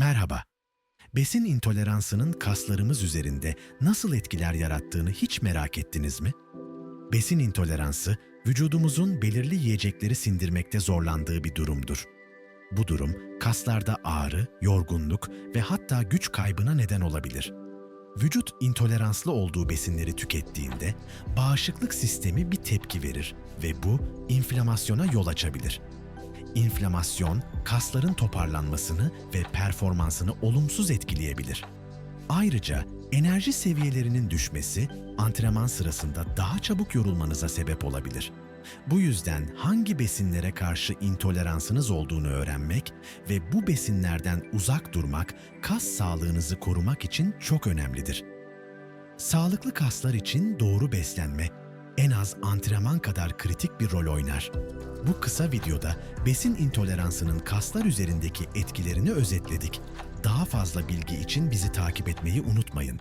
Merhaba. Besin intoleransının kaslarımız üzerinde nasıl etkiler yarattığını hiç merak ettiniz mi? Besin intoleransı, vücudumuzun belirli yiyecekleri sindirmekte zorlandığı bir durumdur. Bu durum, kaslarda ağrı, yorgunluk ve hatta güç kaybına neden olabilir. Vücut intoleranslı olduğu besinleri tükettiğinde bağışıklık sistemi bir tepki verir ve bu inflamasyona yol açabilir. İnflamasyon, kasların toparlanmasını ve performansını olumsuz etkileyebilir. Ayrıca enerji seviyelerinin düşmesi antrenman sırasında daha çabuk yorulmanıza sebep olabilir. Bu yüzden hangi besinlere karşı intoleransınız olduğunu öğrenmek ve bu besinlerden uzak durmak kas sağlığınızı korumak için çok önemlidir. Sağlıklı kaslar için doğru beslenme en az antrenman kadar kritik bir rol oynar. Bu kısa videoda besin intoleransının kaslar üzerindeki etkilerini özetledik. Daha fazla bilgi için bizi takip etmeyi unutmayın.